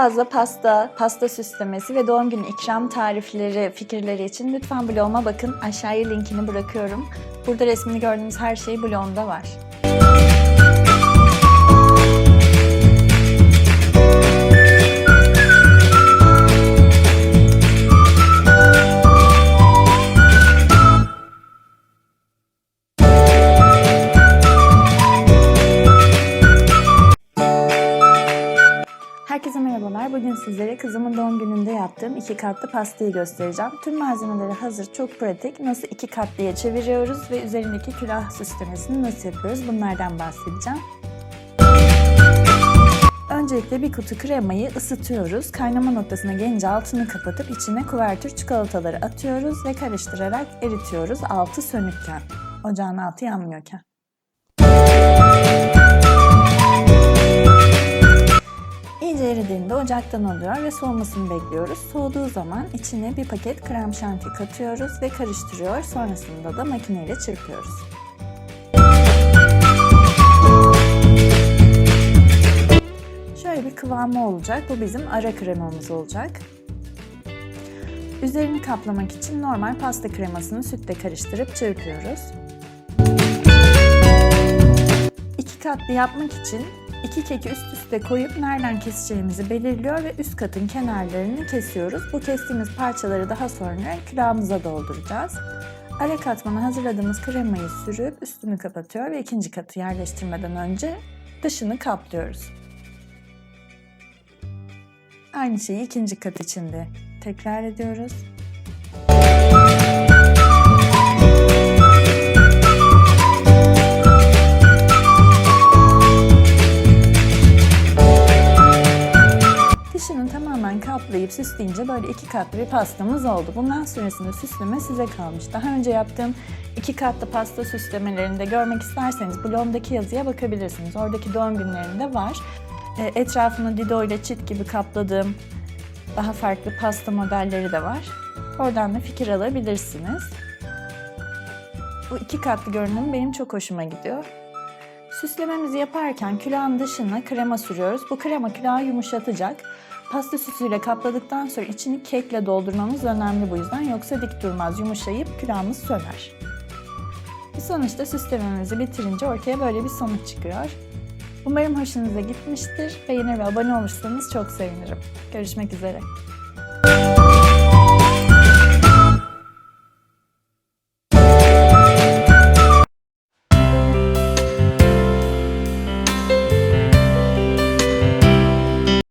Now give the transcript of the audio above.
fazla pasta, pasta süslemesi ve doğum günü ikram tarifleri, fikirleri için lütfen bloguma bakın. Aşağıya linkini bırakıyorum. Burada resmini gördüğünüz her şey blogumda var. Bugün sizlere kızımın doğum gününde yaptığım iki katlı pastayı göstereceğim. Tüm malzemeleri hazır, çok pratik. Nasıl iki katlıya çeviriyoruz ve üzerindeki külah süslemesini nasıl yapıyoruz bunlardan bahsedeceğim. Öncelikle bir kutu kremayı ısıtıyoruz. Kaynama noktasına gelince altını kapatıp içine kuvertür çikolataları atıyoruz ve karıştırarak eritiyoruz altı sönükken. Ocağın altı yanmıyorken. İyice eridiğinde ocaktan alıyor ve soğumasını bekliyoruz. Soğuduğu zaman içine bir paket krem şanti katıyoruz ve karıştırıyor. Sonrasında da makineyle çırpıyoruz. Şöyle bir kıvamı olacak. Bu bizim ara kremamız olacak. Üzerini kaplamak için normal pasta kremasını sütle karıştırıp çırpıyoruz. İki katlı yapmak için iki keki üst üste koyup nereden keseceğimizi belirliyor ve üst katın kenarlarını kesiyoruz. Bu kestiğimiz parçaları daha sonra külahımıza dolduracağız. Ara katmana hazırladığımız kremayı sürüp üstünü kapatıyor ve ikinci katı yerleştirmeden önce dışını kaplıyoruz. Aynı şeyi ikinci kat içinde tekrar ediyoruz. Kaplayıp süsleyince böyle iki katlı bir pastamız oldu. Bundan sonrasında süsleme size kalmış. Daha önce yaptığım iki katlı pasta süslemelerini de görmek isterseniz blogumdaki yazıya bakabilirsiniz. Oradaki doğum günlerinde var. E, Etrafını Dido ile çit gibi kapladığım daha farklı pasta modelleri de var. Oradan da fikir alabilirsiniz. Bu iki katlı görünüm benim çok hoşuma gidiyor. Süslememizi yaparken külahın dışına krema sürüyoruz. Bu krema külahı yumuşatacak. Pasta süsüyle kapladıktan sonra içini kekle doldurmamız önemli bu yüzden. Yoksa dik durmaz, yumuşayıp külahımız söner. Sonuçta süslememizi bitirince ortaya böyle bir sonuç çıkıyor. Umarım hoşunuza gitmiştir. Beğenir ve abone olursanız çok sevinirim. Görüşmek üzere.